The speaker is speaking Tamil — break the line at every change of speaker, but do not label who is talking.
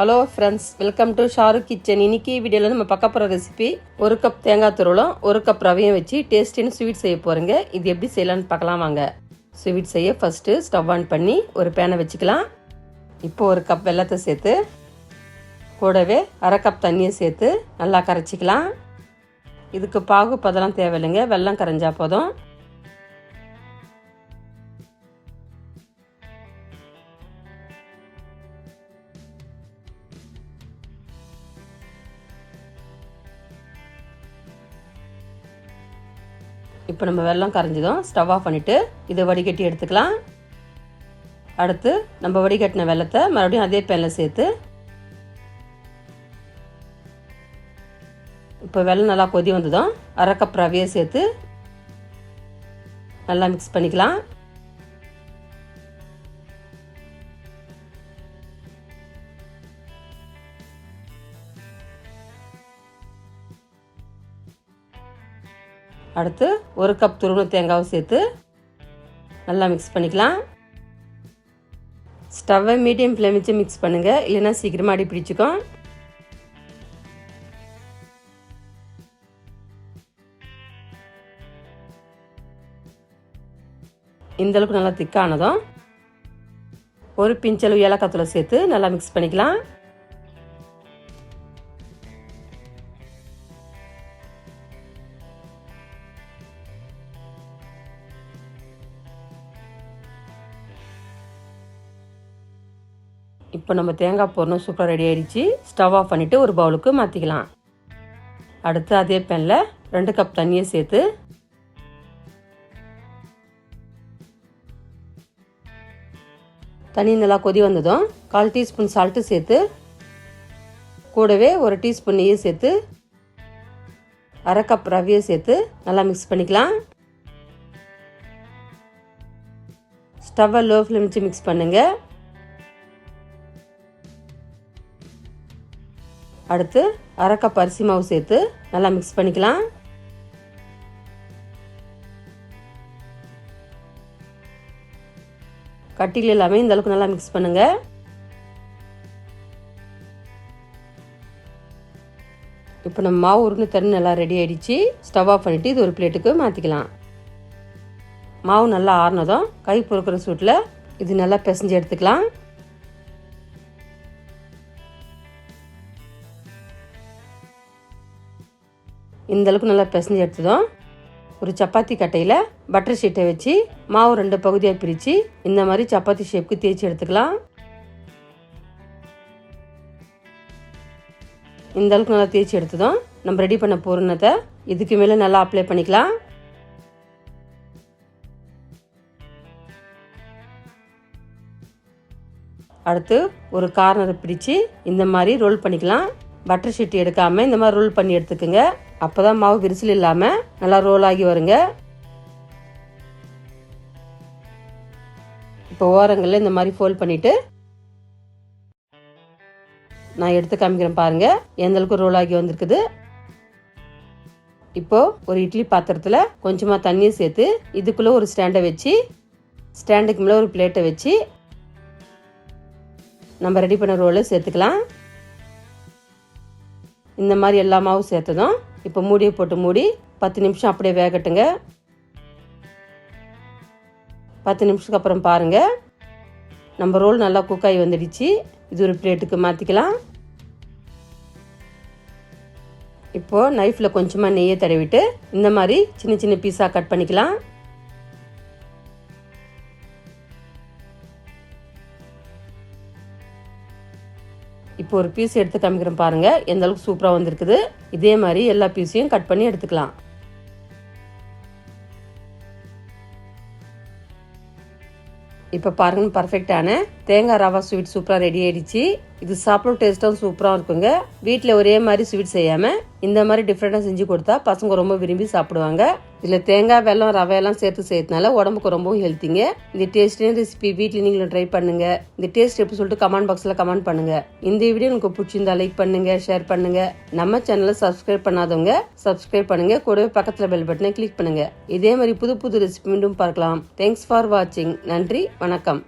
Hello friends welcome to Shahrukh kitchen இன்னைக்கு வீடியோவில் நம்ம பார்க்க போகிற ரெசிபி ஒரு கப் தேங்காய் துருவலும் ஒரு கப் ரவையும் வச்சு டேஸ்டின்னு ஸ்வீட் செய்ய போகிறேங்க இது எப்படி செய்யலான்னு பார்க்கலாம் வாங்க. ஸ்வீட் செய்ய ஃபஸ்ட்டு ஸ்டவ் ஆன் பண்ணி ஒரு பேனை வச்சுக்கலாம். இப்போ ஒரு கப் வெல்லத்தை சேர்த்து கூடவே அரை கப் தண்ணியை சேர்த்து நல்லா கரைச்சிக்கலாம். இதுக்கு பாகு பதெல்லாம் தேவையில்லைங்க. வெல்லம் கரைஞ்சா போதும். இப்போ நம்ம வெள்ளம் கரைஞ்சதும் ஸ்டவ் ஆஃப் பண்ணிவிட்டு இதை வடிகட்டி எடுத்துக்கலாம். அடுத்து நம்ம வடிகட்டின வெள்ளத்தை மறுபடியும் அதே பேனில் சேர்த்து இப்போ வெள்ளம் நல்லா கொதி வந்ததும் அரை கப் ரவையை சேர்த்து நல்லா மிக்ஸ் பண்ணிக்கலாம். அடுத்து ஒரு கப் துருவண தேங்காவை சேர்த்து நல்லா மிக்ஸ் பண்ணிக்கலாம். ஸ்டவ்வை மீடியம் ஃப்ளேம் வச்சு மிக்ஸ் பண்ணுங்கள் இல்லைன்னா சீக்கிரமாக அடி பிடிச்சிக்கும். இந்தளவுக்கு நல்லா திக்கானதும் ஒரு பிஞ்சளவு ஏலக்காத்தூளை சேர்த்து நல்லா மிக்ஸ் பண்ணிக்கலாம். இப்போ நம்ம தேங்காய் போடணும் சூப்பராக ரெடி ஆகிடுச்சு ஸ்டவ் ஆஃப் பண்ணிவிட்டு ஒரு பவுலுக்கு மாற்றிக்கலாம் அடுத்து அதே பேனில் ரெண்டு கப் தண்ணியை சேர்த்து தண்ணி நல்லா கொதி வந்ததும் கால் டீஸ்பூன் சால்ட்டு சேர்த்து கூடவே ஒரு டீஸ்பூன் நெய்யை சேர்த்து அரை கப் ரவையை சேர்த்து நல்லா மிக்ஸ் பண்ணிக்கலாம். ஸ்டவ்வை லோ ஃப்ளேம் வச்சு மிக்ஸ் பண்ணுங்கள் அடுத்து அரை கப் அரிசி மாவு சேர்த்து நல்லா மிக்ஸ் பண்ணிக்கலாம். கட்டிகள் எல்லாமே இந்த அளவுக்கு நல்லா மிக்ஸ் பண்ணுங்க. இப்போ நம்ம மாவு உருண்டு தண்ணி நல்லா ரெடி ஆயிடுச்சு. ஸ்டவ் ஆஃப் பண்ணிட்டு இது ஒரு பிளேட்டுக்கு மாற்றிக்கலாம் மாவு நல்லா ஆறுனதும் கை பொறுக்கிற சூட்டில் இது நல்லா பிசைஞ்சு எடுத்துக்கலாம். இந்தளவுக்கு நல்லா பிசைஞ்சு எடுத்ததும் ஒரு சப்பாத்தி கட்டையில் பட்டர் ஷீட்டை வச்சு மாவு ரெண்டு பகுதியாக பிரித்து இந்த மாதிரி சப்பாத்தி ஷேப்புக்கு தேய்ச்சி எடுத்துக்கலாம். இந்த அளவுக்கு நல்லா தேய்ச்சி எடுத்ததும் நம்ம ரெடி பண்ண பூரணத்தை இதுக்கு மேலே நல்லா அப்ளை பண்ணிக்கலாம். அடுத்து ஒரு கார்னரை பிடிச்சு இந்த மாதிரி ரோல் பண்ணிக்கலாம். பட்டர் ஷீட் எடுக்காமல் இந்த மாதிரி ரோல் பண்ணி எடுத்துக்கோங்க. அப்போ தான் மாவு விரிசல் இல்லாமல் நல்லா ரோல் ஆகி வருங்க. இப்போ ஓரங்களில் இந்த மாதிரி ஃபோல்ட் பண்ணிவிட்டு நான் எடுத்து காமிக்கிறேன் பாருங்கள் எந்த அளவுக்கு ரோல் ஆகி வந்திருக்குது. இப்போது ஒரு இட்லி பாத்திரத்தில் கொஞ்சமாக தண்ணியை சேர்த்து இதுக்குள்ளே ஒரு ஸ்டாண்டை வச்சு ஸ்டாண்டுக்கு மேலே ஒரு பிளேட்டை வச்சு நம்ம ரெடி பண்ண ரோலை சேர்த்துக்கலாம். இந்த மாதிரி எல்லா மாவும் சேர்த்ததும் இப்போ மூடியை போட்டு மூடி பத்து நிமிஷம் அப்படியே வேகட்டுங்க. பத்து நிமிஷத்துக்கு அப்புறம் பாருங்கள் நம்ம ரோல் நல்லா குக்காகி வந்துடுச்சு. இது ஒரு பிளேட்டுக்கு மாற்றிக்கலாம் இப்போது நைஃப்பில் கொஞ்சமாக நெய்யை தடவிட்டு இந்த மாதிரி சின்ன சின்ன பீஸாக கட் பண்ணிக்கலாம். இப்போ ஒரு பீஸ் எடுத்து காமிக்கிறேன் பாருங்கள் எந்த அளவுக்கு சூப்பராக வந்திருக்குது. இதே மாதிரி எல்லா பீஸையும் கட் பண்ணி எடுத்துக்கலாம். இப்போ பாருங்க பர்ஃபெக்டான தேங்காய் ரவா ஸ்வீட் சூப்பராக ரெடி ஆயிடுச்சு. இது சாப்பிடும் டேஸ்ட்டும் சூப்பராக இருக்குங்க. வீட்டில் ஒரே மாதிரி ஸ்வீட் செய்யாமல் இந்த மாதிரி டிஃப்ரெண்ட்டாக செஞ்சு கொடுத்தா பசங்க ரொம்ப விரும்பி சாப்பிடுவாங்க. இதில் தேங்காய் வெல்லம் ரவையெல்லாம் சேர்த்து செய்யறதுனால உடம்புக்கு ரொம்பவும் ஹெல்த்திங்க இந்த டேஸ்டியான ரெசிபி வீட்டில் நீங்களும் ட்ரை பண்ணுங்க. இந்த டேஸ்ட் எப்படி சொல்லிட்டு கமெண்ட் பாக்ஸில் கமெண்ட் பண்ணுங்க. இந்த வீடியோ உங்களுக்கு பிடிச்சிருந்தா லைக் பண்ணுங்க ஷேர் பண்ணுங்க. நம்ம சேனலை சப்ஸ்கிரைப் பண்ணாதவங்க சப்ஸ்கிரைப் பண்ணுங்க. கூடவே பக்கத்தில் பெல் பட்டனை கிளிக் பண்ணுங்க. இதே மாதிரி புது புது ரெசிபி மீண்டும் பார்க்கலாம். தேங்க்ஸ் ஃபார் வாட்சிங் நன்றி வணக்கம்.